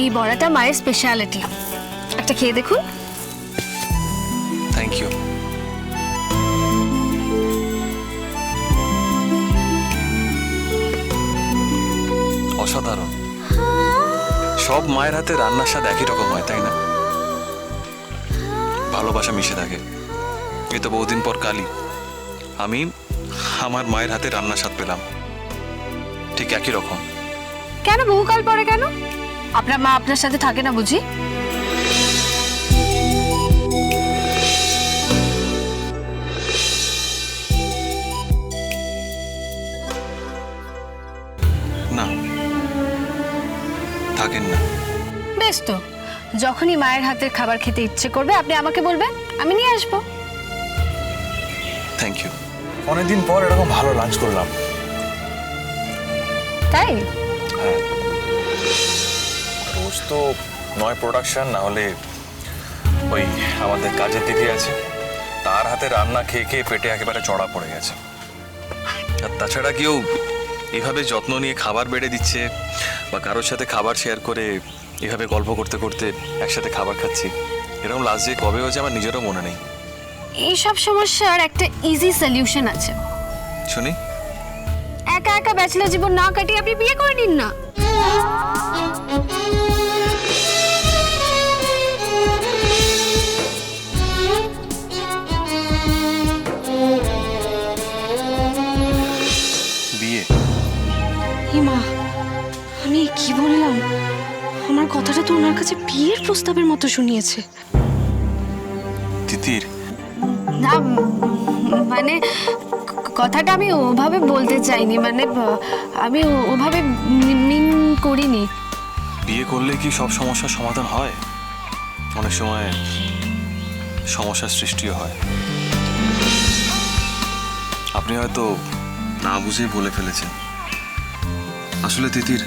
এই বড়াটা মায়ের স্পেশালিটি একটা খেয়ে দেখুন। থ্যাংক ইউ অসাধারণ। সব মায়ের হাতে রান্নার স্বাদ একই রকম হয় তাই না? ভালোবাসা মিশে থাকে। এই তো বহুদিন পর কালই আমি আমার মায়ের হাতে রান্নার স্বাদ পেলাম। ঠিক একই রকম। কেন? বহুকাল পরে কেন? আপনার মা আপনার সাথে থাকে না বুঝি? না। থাকেন না। বেশ তো। যখনই মায়ের হাতের খাবার খেতে ইচ্ছে করবে আপনি আমাকে বলবেন আমি নিয়ে আসব। থ্যাংক ইউ অনেকদিন পর এরকম ভালো লাঞ্চ করলাম। তাই? হ্যাঁ। তো নয় প্রোডাকশন না হলে ওই আমাদের কাজের দিদি আছে। তার হাতে রান্না খেয়ে খেয়ে পেটে একেবারে চড়া পড়ে গেছে। আর তাছাড়া কেউ এভাবে যত্ন নিয়ে খাবার বেড়ে দিচ্ছে বা কারোর সাথে খাবার শেয়ার করে এভাবে গল্প করতে করতে একসাথে খাবার খাচ্ছি এরকম লাস্ট যে কবে হয়েছে আমার নিজেরও মনে নেই। এইসব সমস্যার একটা ইজি সলিউশন আছে। শুনি। একা একা ব্যাচেলার জীবন না কাটিয়ে আপনি বিয়ে করে নিন না। কথাটা তো ওনার কাছে বিয়ের প্রস্তাবের মতো শুনিয়েছে। তিতির। না মানে কথাটা আমি ওভাবে বলতে চাইনি মানে আমি ওভাবে মি- মিন করিনি। বিয়ে করলে কি সব সমস্যার সমাধান হয়? অনেক সময় সমস্যার সৃষ্টিও হয়। আপনি হয়তো না বুঝে বলে ফেলেছেন। আসলে তিতির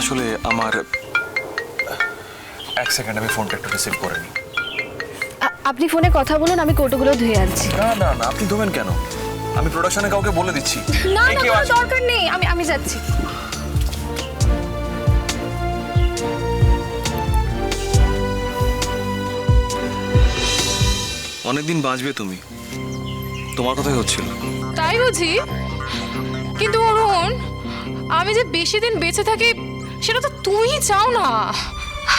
আসলে আমার এক সেকেন্ড আমি ফোনটা একটু রিসিভ করে নিই। আপনি ফোনে কথা বলুন আমি কৌটোগুলো ধুয়ে আনছি। না না না আপনি ধোবেন কেন? আমি প্রোডাকশনে কাউকে বলে দিচ্ছি। না না কোনো দরকার নেই আমি আমি যাচ্ছি। অনেকদিন বাঁচবে তুমি। তোমার কথাই হচ্ছিল। তাই বুঝি? কিন্তু অরুণ আমি যে বেশি দিন বেঁচে থাকি সেটা তো তুমি চাও না।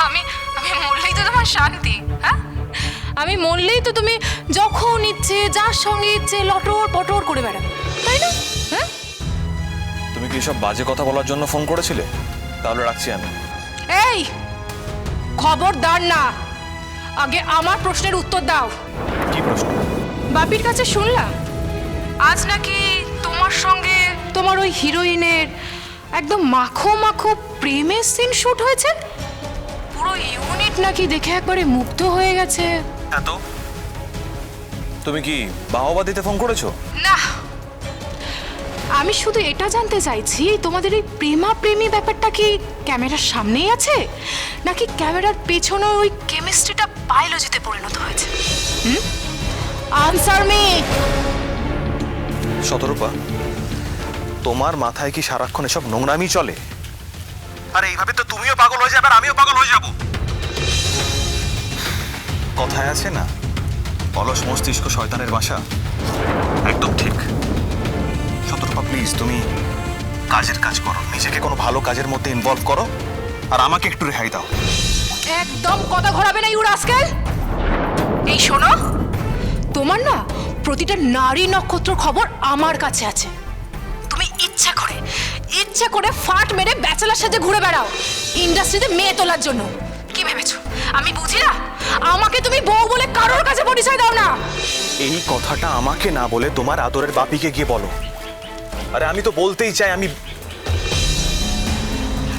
আমি আমি মরলেই তো তোমার শান্তি হ্যাঁ? আমি মরলেই তো তুমি যখন ইচ্ছে যার সঙ্গে ইচ্ছে লটর পটর করে বেড়াবে তাই না? হ্যাঁ? তুমি কি সব বাজে কথা বলার জন্য ফোন করেছিলে? তাহলে রাখছি আমি। এই খবরদার না। আগে আমার প্রশ্নের উত্তর দাও। কি প্রশ্ন? বাপির কাছে শুনলাম। আজ নাকি তোমার সঙ্গে তোমার ওই হিরোইনের একদম মাখো মাখো প্রেমের সিন শুট হয়েছে। পুরো ইউনিট নাকি দেখে একবারে মুগ্ধ হয়ে গেছে। এত তুমি কি বাহবা দিতে ফোন করেছ? না। আমি শুধু এটা জানতে চাইছি তোমাদের এই প্রেমা প্রেমী ব্যাপারটা কি ক্যামেরার সামনেই আছে? নাকি ক্যামেরার পেছনে ওই কেমিস্ট্রিটা বায়োলজিতে পরিণত হয়েছে? হুম? আনসার মি শতরূপা তোমার মাথায় কি সারাক্ষণ এসব নোংরামি চলে? আরে এইভাবে তো তুমিও পাগল হয়ে যাবে আর আমিও পাগল হয়ে যাব। কথায় আছে না অলস মস্তিষ্ক শয়তানের বাসা। একদম ঠিক। শতরূপা প্লিজ তুমি কাজের কাজ করো নিজেকে কোনো ভালো কাজের মধ্যে ইনভলভ করো আর আমাকে একটু রেহাই দাও। একদম কথা ঘোরাবে না ইউ রাস্কেল এই শোনো তোমার না প্রতিটা নারী নক্ষত্র খবর আমার কাছে আছে। ইচ্ছা করে ফাট মেরে ব্যাচেলার সাথে ঘুরে বেড়াও। ইন্ডাস্ট্রিতে মেয়ে তোলার জন্য। কি ভেবেছো? আমি বুঝি না? আমাকে তুমি বউ বলে কারোর কাছে পরিচয় দাও না। এই কথাটা আমাকে না বলে তোমার আদরের বাপিকে গিয়ে বলো। আরে আমি তো বলতেই চাই, আমি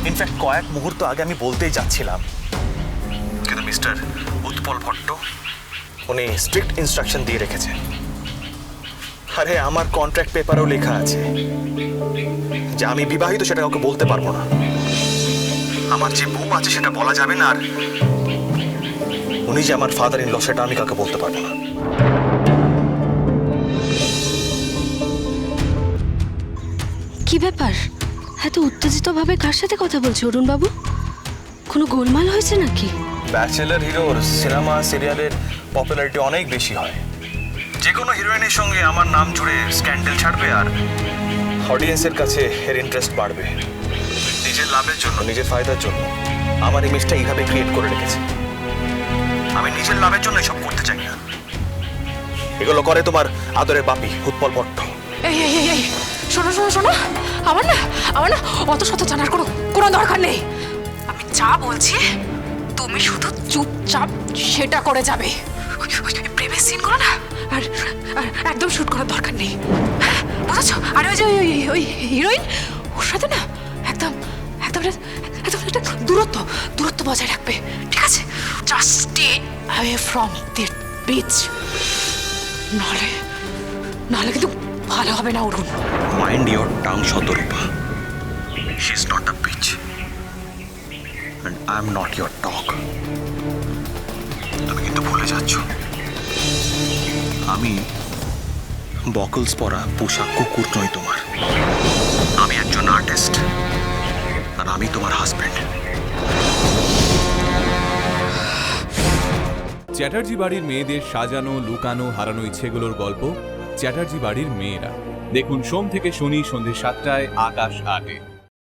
ইনফ্যাক্ট কয়েক মুহূর্ত আগে আমি বলতেই যাচ্ছিলাম। কিন্তু মিস্টার উৎপল ভট্ট, উনি স্ট্রিক্ট ইনস্ট্রাকশন দিয়ে রেখেছে। আরে আমার কন্ট্রাক্ট পেপারেও লেখা আছে যে আমি বিবাহিত সেটা কাউকে বলতে পারব না। আমার যে বউ আছে সেটা বলা যাবে না আর উনি যে আমার ফাদার ইন ল সেটা আমি কাউকে বলতে পারব না। কি ব্যাপার? এত উত্তেজিতভাবে কার সাথে কথা বলছে অরুণ বাবু কোনো গোলমাল হয়েছে নাকি? ব্যাচেলার হিরোর সিনেমা সিরিয়ালের পপুলারিটি অনেক বেশি হয়। যে কোনো হিরোইনের সঙ্গে আমার নাম জুড়ে স্ক্যান্ডেল ছাড়বে আর অডিয়েন্সের কাছে এর ইন্টারেস্ট বাড়বে। নিজের লাভের জন্য। নিজের ফায়দার জন্য। আমার ইমেজটা এইভাবে ক্রিয়েট করে রেখেছে। আমি নিজের লাভের জন্য এসব করতে চাই না। এগুলো করে তোমার আদরের বাপি উৎপল পট্ট এই এই এই এই শোনো শোনো শোনো। আমার না আমার না অত শত জানার কোনো কোনো দরকার নেই। আমি যা বলছি তুমি শুধু চুপচাপ সেটা করে যাবে। প্রেমের সিনগুলো না, আর আর একদম শুট করার দরকার নেই। বুঝেছ? আর ওই যে, ওই ওই হিরোইন, ওর সাথে না একদম একদম একদম একটা দূরত্ব দূরত্ব বজায় রাখবে। ঠিক আছে? Just stay away from that bitch নাহলে নাহলে কিন্তু ভালো হবে না, Arun. Mind your tongue Shatarupa she is not a bitch and I am not your dog তুমি কিন্তু ভুলে যাচ্ছ। আমি বকলস পরা পোশাক কুকুর নই তোমার। আমি একজন আর্টিস্ট আর আমি তোমার হাজব্যান্ড চ্যাটার্জি বাড়ির মেয়েদের সাজানো, লুকানো, হারানো ইচ্ছেগুলোর গল্প চ্যাটার্জি বাড়ির মেয়েরা। দেখুন, সোম থেকে শনি সন্ধ্যে সাতটায় আকাশ আটে